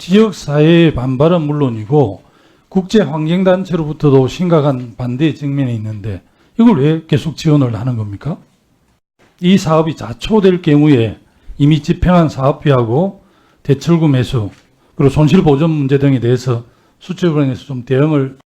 지역 사회의 반발은 물론이고 국제 환경 단체로부터도 심각한 반대 측면이 있는데 이걸 왜 계속 지원을 하는 겁니까? 이 사업이 자초될 경우에 이미 집행한 사업비하고 대출구 매수 그리고 손실 보전 문제 등에 대해서 수출은행에서 좀 대응을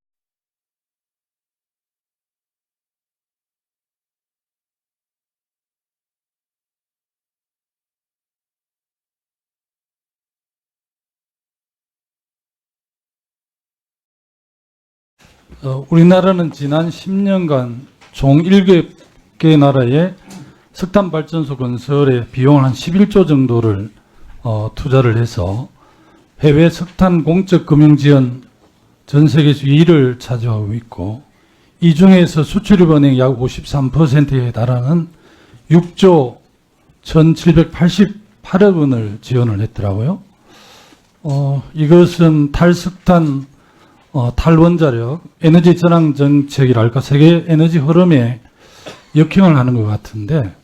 어, 우리나라는 지난 10년간 총 7개 나라의 석탄 발전소 건설에 비용을 한 11조 정도를 어, 투자를 해서 해외 석탄 공적 금융 지원 전 세계에서 2위를 차지하고 있고 이 중에서 수출입 은행 약 53%에 달하는 6조 1,788억 원을 지원을 했더라고요. 어, 이것은 탈석탄 어, 탈원자력, 에너지 전환 정책이랄까 세계 에너지 흐름에 역행을 하는 것 같은데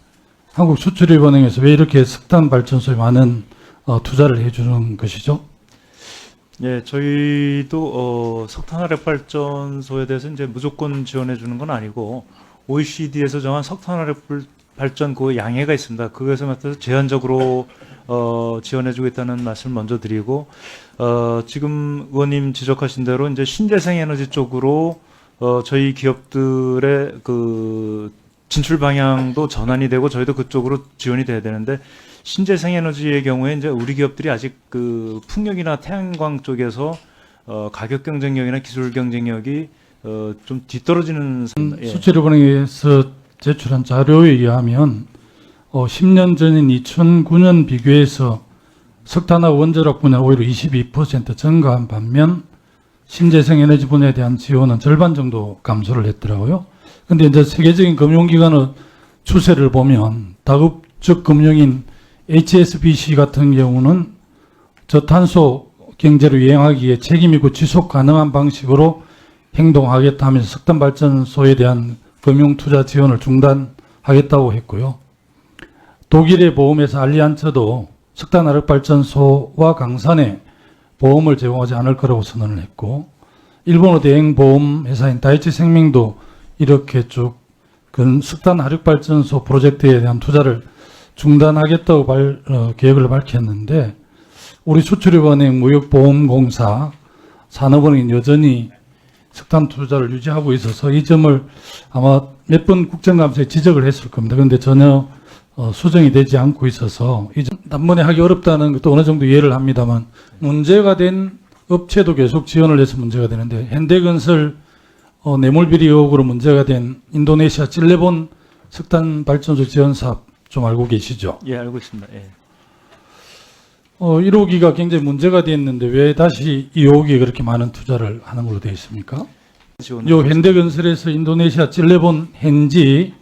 한국 수출입은행에서 왜 이렇게 석탄 발전소에 많은 어, 투자를 해주는 것이죠? 예, 저희도 어, 석탄 화력 발전소에 대해서 이제 무조건 지원해 주는 건 아니고 OECD에서 정한 석탄 화력 불- 발전 그 양해가 있습니다. 그것에 맞춰서 제한적으로 어, 지원해 주겠다는 말씀을 먼저 드리고 어, 지금 의원님 지적하신 대로 이제 신재생 에너지 쪽으로 어, 저희 기업들의 그 진출 방향도 전환이 되고 저희도 그쪽으로 지원이 돼야 되는데 신재생 에너지의 경우에 이제 우리 기업들이 아직 그 풍력이나 태양광 쪽에서 어, 가격 경쟁력이나 기술 경쟁력이 어, 좀 뒤떨어지는 상- 예. 수출입은행에서 제출한 자료에 의하면 어, 10년 전인 2009년 비교해서 석탄하고 원자력 분야 오히려 22% 증가한 반면 신재생 에너지 분야에 대한 지원은 절반 정도 감소를 했더라고요. 근데 이제 세계적인 금융기관의 추세를 보면 다급적 금융인 HSBC 같은 경우는 저탄소 경제로 유행하기에 책임있고 지속 가능한 방식으로 행동하겠다 하면서 석탄 발전소에 대한 금융 투자 지원을 중단하겠다고 했고요. 독일의 보험회사 알리안츠도 석탄 화력 발전소와 강산에 보험을 제공하지 않을 거라고 선언을 했고 일본의 대행 보험 회사인 다이치 생명도 이렇게 쭉그 석탄 화력 발전소 프로젝트에 대한 투자를 중단하겠다고 발- 어, 계획을 밝혔는데 우리 수출입은행, 무역보험공사, 산업은행 여전히 석탄 투자를 유지하고 있어서 이 점을 아마 몇 번 국정감사에 지적을 했을 겁니다. 그런데 전혀 어, 수정이 되지 않고 있어서 이 점 단번에 하기 어렵다는 것도 어느 정도 이해를 합니다만 문제가 된 업체도 계속 지원을 해서 문제가 되는데 현대건설 어, 뇌물비리 의혹으로 문제가 된 인도네시아 찔레본 석탄 발전소 지원 사업 좀 알고 계시죠? 예, 알고 있습니다. 예. 어, 1호기가 굉장히 문제가 됐는데 왜 다시 2호기에 그렇게 많은 투자를 하는 걸로 되어 있습니까? 요 현대건설에서 인도네시아 찔레본 현지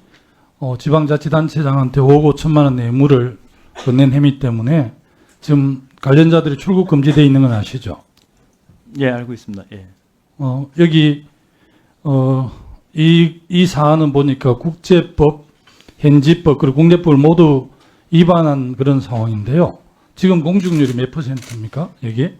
어, 지방자치단체장한테 5억 5천만 원 뇌물을 건넨 혐의 때문에 지금 관련자들이 출국 금지되어 있는 건 아시죠? 예, 알고 있습니다. 예. 어, 여기 어, 이, 이 사안은 보니까 국제법, 현지법 그리고 국내법을 모두 위반한 그런 상황인데요. 지금 공중률이 몇 퍼센트입니까? 여기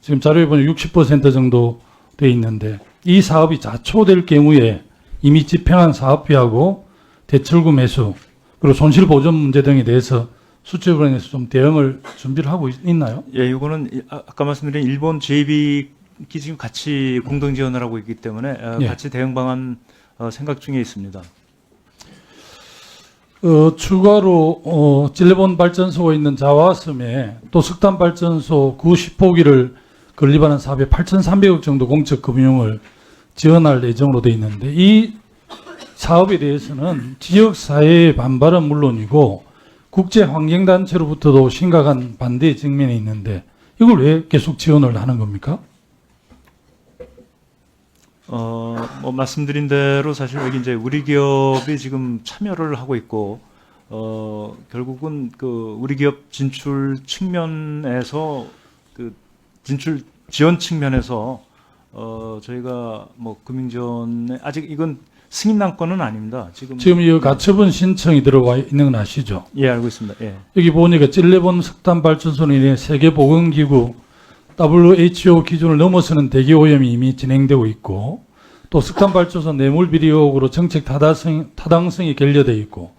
지금 자료에 보면 60% 정도 돼 있는데 이 사업이 자초될 경우에 이미 집행한 사업비하고 대출구 매수 그리고 손실 보전 문제 등에 대해서 수출은행에서 좀 대응을 준비를 하고 있- 있나요? 예, 이거는 이- 아- 아까 말씀드린 일본 JB 기 지금 같이 공동 지원을 하고 있기 때문에 어, 예. 같이 대응 방안 어, 생각 중에 있습니다. 어, 추가로 어, 찔레본 발전소가 있는 자와섬에 또 석탄 발전소 90호기를 건립하는 사업에 8,300억 정도 공적 금융을 지원할 예정으로 돼 있는데 이 사업에 대해서는 지역 사회의 반발은 물론이고 국제 환경 단체로부터도 심각한 반대 측면이 있는데 이걸 왜 계속 지원을 하는 겁니까? 어, 뭐 말씀드린 대로 사실 여기 이제 우리 기업이 지금 참여를 하고 있고 어, 결국은 그 우리 기업 진출 측면에서 그 진출 지원 측면에서 어, 저희가 뭐 금융 지원에 아직 이건 승인 난건은 아닙니다. 지금 지금 이 가처분 신청이 들어와 있는 건 아시죠? 예, 알고 있습니다. 예. 여기 보니까 찔레본 석탄 발전소는 이제 세계 보건기구 WHO 기준을 넘어서는 대기 오염이 이미 진행되고 있고 또 석탄 발전소 뇌물 비리 의혹으로 정책 타당성, 타당성이 결여돼 있고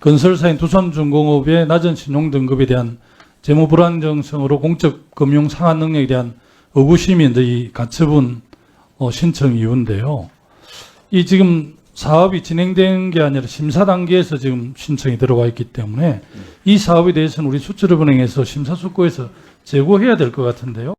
건설사인 두산중공업의 낮은 신용 등급에 대한 재무 불안정성으로 공적 금융 상환 능력에 대한 의구심이 이 가처분 어, 신청 이유인데요. 이 지금 사업이 진행된 게 아니라 심사 단계에서 지금 신청이 들어와 있기 때문에 이 사업에 대해서는 우리 수출입은행에서 심사숙고해서 제고해야 될 것 같은데요.